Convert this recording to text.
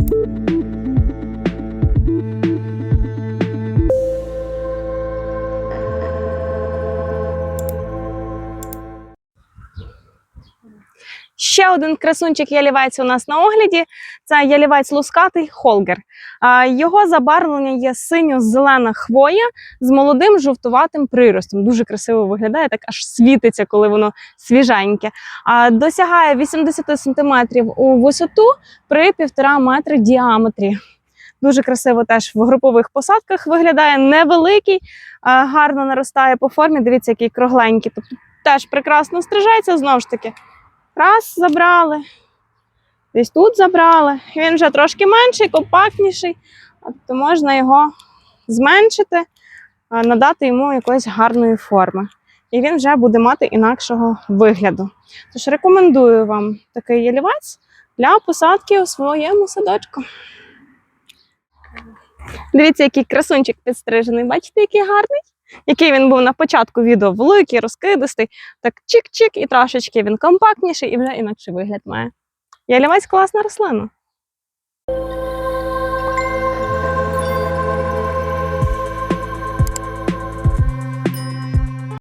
Thank you. Ще один красунчик ялівець у нас на огляді. Це ялівець лускатий холгер. Його забарвлення є синьо-зелена хвоя з молодим жовтуватим приростом. Дуже красиво виглядає, так аж світиться, коли воно свіженьке. Досягає 80 см у висоту при 1,5 метри діаметрі. Дуже красиво теж в групових посадках виглядає невеликий, гарно наростає по формі. Дивіться, який кругленький. Тобто теж прекрасно стрижається знову ж таки. Раз забрали, десь тут забрали. Він вже трошки менший, компактніший, то можна його зменшити, надати йому якоїсь гарної форми. І він вже буде мати інакшого вигляду. Тож рекомендую вам такий ялівець для посадки у своєму садочку. Дивіться, який красунчик підстрижений. Бачите, який гарний? Який він був на початку відео великий, розкидистий, так чик-чик, і трошечки він компактніший і вже інакший вигляд має. Ялівець класна рослина.